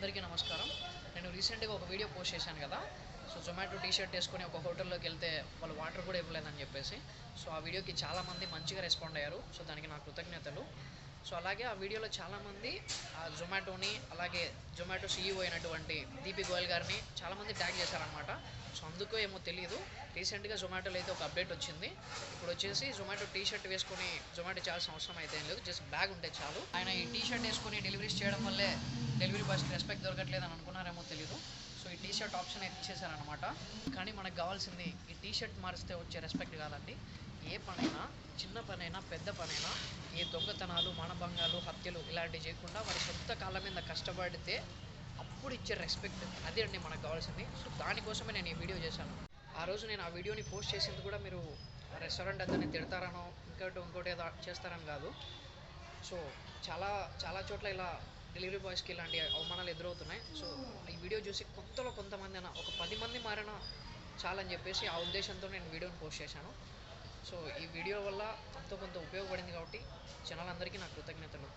అందరికీ నమస్కారం. నేను రీసెంట్గా ఒక వీడియో పోస్ట్ చేశాను కదా. సో జొమాటో టీ షర్ట్ వేసుకొని ఒక హోటల్లోకి వెళ్తే వాళ్ళు వాటర్ కూడా ఇవ్వలేదని చెప్పేసి. సో ఆ వీడియోకి చాలామంది మంచిగా రెస్పాండ్ అయ్యారు. సో దానికి నా కృతజ్ఞతలు. సో అలాగే ఆ వీడియోలో చాలామంది ఆ జొమాటోని అలాగే జొమాటో సీఈఓ అయినటువంటి దీపి గోయల్ గారిని చాలామంది ట్యాగ్ చేశారనమాట సో అందుకో ఏమో తెలియదు రీసెంట్గా జొమాటోలో అయితే ఒక అప్డేట్ వచ్చింది. ఇప్పుడు వచ్చేసి జొమాటో టీ షర్ట్ వేసుకొని జొమాటో చేయాల్సిన అవసరం అయితే ఏం లేదు. జస్ట్ బ్యాగ్ ఉంటే చాలు. ఆయన ఈ టీ షర్ట్ వేసుకొని డెలివరీస్ చేయడం వల్లే ఫస్ట్ రెస్పెక్ట్ దొరకట్లేదు అని అనుకున్నారేమో తెలియదు సో ఈ టీ షర్ట్ ఆప్షన్ అయితే ఇచ్చేసారనమాట కానీ మనకు కావాల్సింది ఈ టీ షర్ట్ మారిస్తే వచ్చే రెస్పెక్ట్ కాదండి. ఏ పనైనా చిన్న పనైనా పెద్ద పనైనా ఏ దొంగతనాలు మానభంగాలు హత్యలు ఇలాంటివి చేయకుండా వారి సొంత కాళ్ళ మీద కష్టపడితే అప్పుడు ఇచ్చే రెస్పెక్ట్ అదే అండి మనకు కావాల్సింది. సో దానికోసమే నేను ఈ వీడియో చేశాను. ఆ రోజు నేను ఆ వీడియోని పోస్ట్ చేసింది కూడా మీరు రెస్టారెంట్ అతన్ని తిడతారనో ఇంకోటి ఇంకోటి ఏదో చేస్తారని కాదు. సో చాలా చాలా చోట్ల ఇలా డెలివరీ బాయ్స్కి ఇలాంటి అవమానాలు ఎదురవుతున్నాయి. సో ఈ వీడియో చూసి కొత్తలో కొంతమంది అయినా ఒక పది మంది మారినా చాలని చెప్పేసి ఆ ఉద్దేశంతో నేను వీడియోని పోస్ట్ చేశాను. సో ఈ వీడియో వల్ల ఎంతో కొంత ఉపయోగపడింది కాబట్టి జనాలందరికీ నా కృతజ్ఞతలు.